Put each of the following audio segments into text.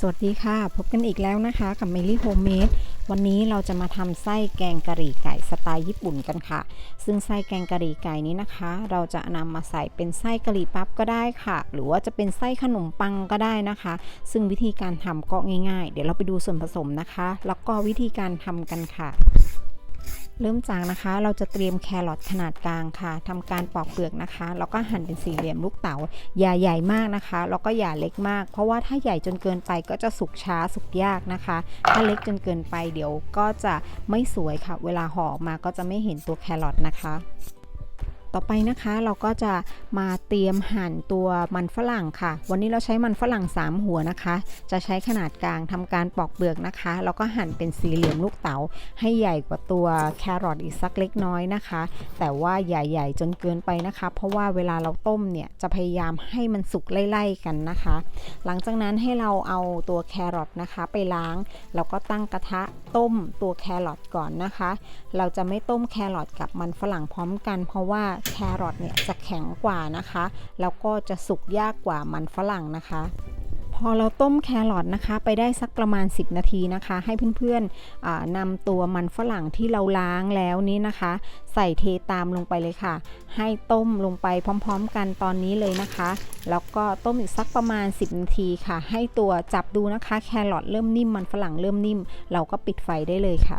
สวัสดีค่ะ พบกันอีกแล้วนะคะกับเมลี่โฮมเมดวันนี้เราจะมาทำไส้แกงกะหรี่ไก่สไตล์ญี่ปุ่นกันค่ะ ซึ่งไส้แกงกะหรี่ไก่นี้นะคะ เราจะนำมาใส่เป็นไส้กะหรี่ปั๊บก็ได้ค่ะ หรือว่าจะเป็นไส้ขนมปังก็ได้นะคะ ซึ่งวิธีการทำก็ง่าย ๆ เดี๋ยวเราไปดูส่วนผสมนะคะ แล้วก็วิธีการทำกันค่ะ เริ่มจากนะคะ เราจะเตรียมแครอทขนาดกลางค่ะทำการปอกเปลือกนะคะ แล้วก็หั่นเป็นสี่เหลี่ยมลูกเต๋าอย่าใหญ่มากนะคะ แล้วก็อย่าเล็กมาก เพราะว่าถ้าใหญ่จนเกินไปก็จะสุกช้าสุกยากนะคะ ถ้าเล็กจนเกินไปเดี๋ยวก็จะไม่สวยค่ะ เวลาห่อออกมาก็จะไม่เห็นตัวแครอทนะคะ ต่อไปนะคะเราก็จะมาเตรียมหั่นตัวมันฝรั่งค่ะ วันนี้เราใช้มันฝรั่ง 3 หัวนะคะ จะใช้ขนาดกลางทำการปอกเปลือกนะคะแล้วก็หั่นเป็นสี่เหลี่ยมลูกเต๋าให้ใหญ่กว่าตัวแครอทอีกสักเล็กน้อยนะคะ แต่ว่าใหญ่ๆจนเกินไปนะคะ เพราะว่าเวลาเราต้มเนี่ยจะพยายามให้มันสุกไล่ๆกันนะคะ หลังจากนั้นให้เราเอาตัวแครอทนะคะ ไปล้างแล้วก็ตั้งกระทะต้มตัวแครอทก่อนนะคะ เราจะไม่ต้มแครอทกับมันฝรั่งพร้อมกัน เพราะว่าแครอทเนี่ยจะแข็งกว่านะคะ แล้วก็จะสุกยากกว่ามันฝรั่งนะคะ พอเราต้มแครอทนะคะ ไปได้สักประมาณ 10 นาทีนะคะ ให้เพื่อนๆนำตัวมันฝรั่งที่เราล้างแล้วนี้นะคะ ใส่เทตามลงไปเลยค่ะ ให้ต้มลงไปพร้อมๆ กันตอนนี้เลยนะคะ แล้วก็ต้มอีกสักประมาณ 10 นาทีค่ะ ให้ตัวจับดูนะคะ แครอทเริ่มนิ่มมันฝรั่งเริ่มนิ่ม เราก็ปิดไฟได้เลยค่ะ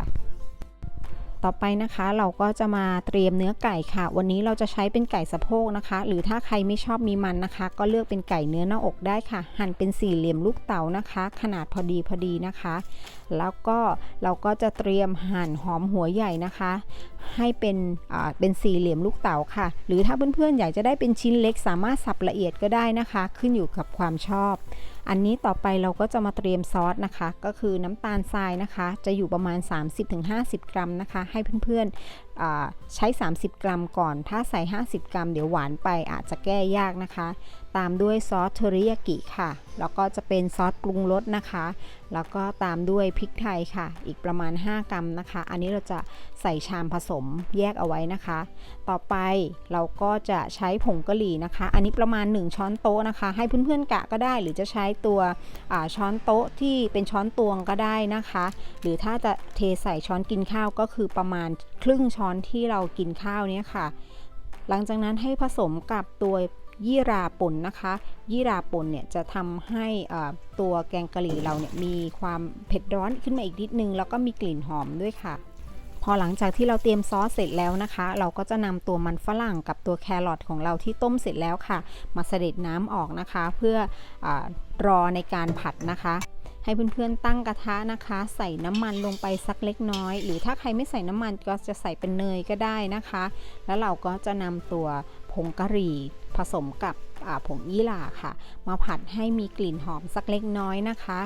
ต่อไปนะคะ เราก็จะมาเตรียมเนื้อไก่ค่ะ วันนี้เราจะใช้เป็นไก่สะโพกนะคะ หรือถ้าใครไม่ชอบมีมันนะคะ ก็เลือกเป็นไก่เนื้อหน้าอกได้ค่ะ หั่นเป็นสี่เหลี่ยมลูกเต๋านะคะ ขนาดพอดีพอดีนะคะ แล้วก็เราก็จะเตรียมหั่นหอมหัวใหญ่นะคะ ให้เป็นเป็นสี่เหลี่ยมลูกเต๋าค่ะ หรือถ้าเพื่อนๆอยากจะได้เป็นชิ้นเล็กสามารถสับละเอียดก็ได้นะคะ ขึ้นอยู่กับความชอบอันนี้ต่อไปเราก็จะมาเตรียมซอสนะคะ ก็คือน้ำตาลทรายนะคะ จะอยู่ประมาณ 30-50 กรัมนะคะ ให้เพื่อนๆ ใช้ 30 กรัมก่อน ถ้าใส่ 50 กรัม เดี๋ยวหวานไปอาจจะแก้ยากนะคะ ตามด้วยซอสเทอริยากิค่ะ แล้วก็จะเป็นซอสปรุงรสนะคะ แล้วก็ตามด้วยพริกไทยค่ะ อีกประมาณ 5 กรัมนะคะ อันนี้เราจะใส่ชามผสมแยกเอาไว้นะคะ ต่อไปเราก็จะใช้ผงกะหรี่นะคะ อันนี้ประมาณ 1 ช้อนโต๊ะนะคะ ให้เพื่อนๆกะก็ได้ หรือจะใช้ตัวช้อนโต๊ะที่เป็นช้อนตวงก็ได้นะคะ หรือถ้าจะเทใส่ช้อนกินข้าวก็คือประมาณครึ่งช้อนที่เรากินข้าวเนี่ยค่ะ หลังจากนั้นให้ผสมกับตัวยี่ราป่นนะคะ ยี่ราป่นเนี่ยจะทำให้ตัวแกงกะหรี่เราเนี่ยมีความเผ็ดร้อนขึ้นมาอีกนิดนึง แล้วก็มีกลิ่นหอมด้วยค่ะ พอหลังจากที่เราเตรียมซอสเสร็จแล้วนะคะ เราก็จะนำตัวมันฝรั่งกับตัวแครอทของเราที่ต้มเสร็จแล้วค่ะ มาเสด็จน้ำออกนะคะ เพื่ออรอในการผัดนะคะ ให้เพื่อนๆตั้งกระทะนะคะ ใส่น้ำมันลงไปสักเล็กน้อย หรือถ้าใครไม่ใส่น้ำมันก็จะใส่เป็นเนยก็ได้นะคะ แล้วเราก็จะนำตัวผงกะหรี่ผสมกับผงยี่หร่าค่ะ มาผัดให้มีกลิ่นหอมสักเล็กน้อยนะคะ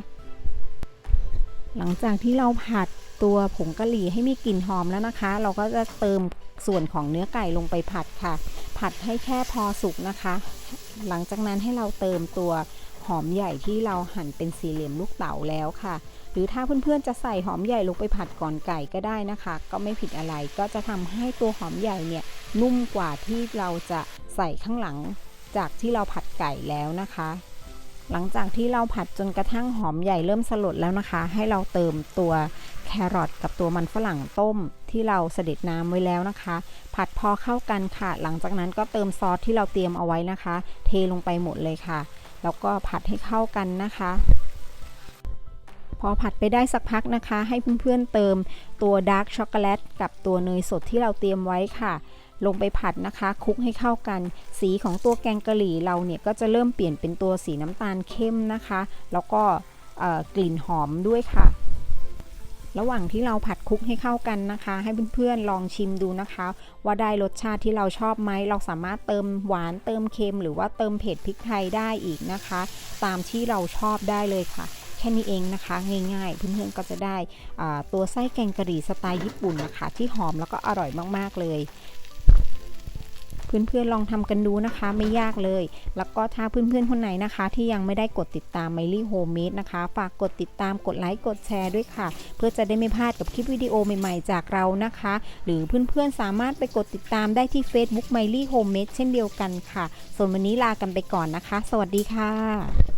หลังจากที่เราผัดตัวผงกะหรี่ให้มีกลิ่นหอมแล้วนะคะ เราก็จะเติมส่วนของเนื้อไก่ลงไปผัดค่ะ ผัดให้แค่พอสุกนะคะ หลังจากนั้นให้เราเติมตัว หอมใหญ่ที่เราหั่นเป็นสี่เหลี่ยมลูกเต๋าแล้วค่ะ หรือถ้าเพื่อนๆจะใส่หอมใหญ่ลงไปผัดก่อนไก่ก็ได้นะคะ ก็ไม่ผิดอะไรก็จะทำให้ตัวหอมใหญ่เนี่ยนุ่มกว่าที่เราจะใส่ข้างหลังจากที่เราผัดไก่แล้วนะคะ หลังจากที่เราผัดจนกระทั่งหอมใหญ่เริ่มสลดแล้วนะคะ ให้เราเติมตัวแครอทกับตัวมันฝรั่งต้มที่เราเสด็จน้ำไว้แล้วนะคะ ผัดพอเข้ากันค่ะ หลังจากนั้นก็เติมซอสที่เราเตรียมเอาไว้นะคะ เทลงไปหมดเลยค่ะ แล้วก็ผัดให้เข้ากันนะคะ พอผัดไปได้สักพักนะคะ ให้เพื่อนๆเติมตัวดาร์กช็อกโกแลตกับตัวเนยสดที่เราเตรียมไว้ค่ะ ลงไปผัดนะคะคลุกให้เข้ากัน สีของตัวแกงกะหรี่เราเนี่ยก็จะเริ่มเปลี่ยนเป็นตัวสีน้ำตาลเข้มนะคะ แล้วก็กลิ่นหอมด้วยค่ะ ระหว่างที่เราผัดคลุกให้เข้ากันนะคะ ให้เพื่อนๆลองชิมดูนะคะ ว่าได้รสชาติที่เราชอบไหมเราสามารถเติมหวานเติมเค็ม หรือว่าเติมเผ็ดพริกไทยได้อีกนะคะ ตามที่เราชอบได้เลยค่ะแค่นี้เองนะคะง่ายๆเพื่อนๆก็จะได้ตัวไส้แกงกะหรี่สไตล์ญี่ปุ่นนะคะ ที่หอมแล้วก็อร่อยมากๆเลย เพื่อนๆลองทำกันดูนะคะ ไม่ยากเลย แล้วก็ถ้าเพื่อนๆคนไหนนะคะ ที่ยังไม่ได้กดติดตาม m i l y Homemade นะคะ ฝากกดติดตามกดไลค์กดแชร์ด้วยค่ะ เพื่อจะได้ไม่พลาดกับคลิปวิดีโอใหม่ๆ จากเรานะคะ หรือเพื่อนๆสามารถไปกดติดตามได้ที่ Facebook m i l y Homemade เช่นเดียวกันค่ะ ส่วนวันนี้ลากันไปก่อนนะคะ สวัสดีค่ะ